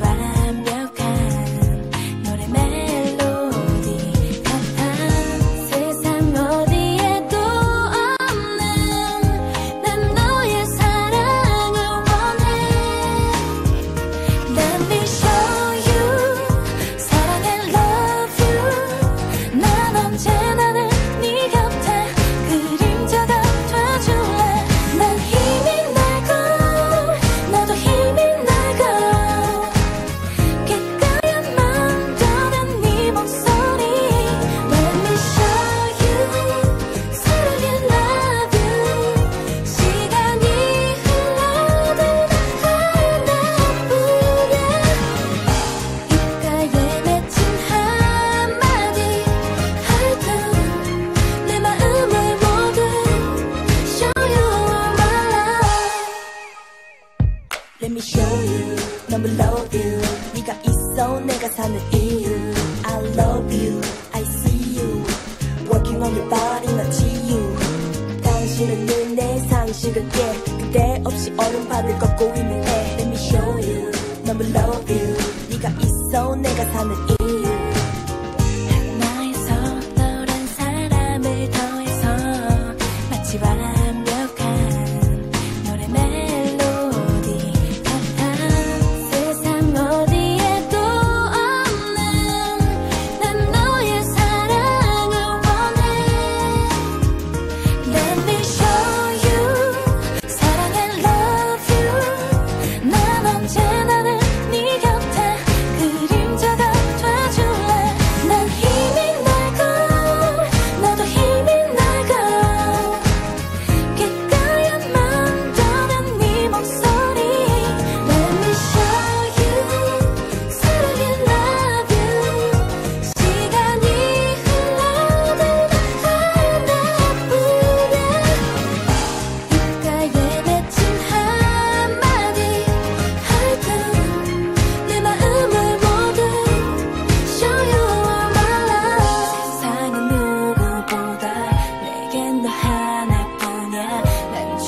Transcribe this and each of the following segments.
Balan. 내가 사는 이유 I love you, I see you Working on your body not you 당신은 늘내 상식을 깨 그대 없이 어른 바을 걷고 있는 애 Let me show you, 너무 love you 네가 있어 내가 사는 이유 하나에서 너란 사람을 더해서 마치 바람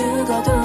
죽어도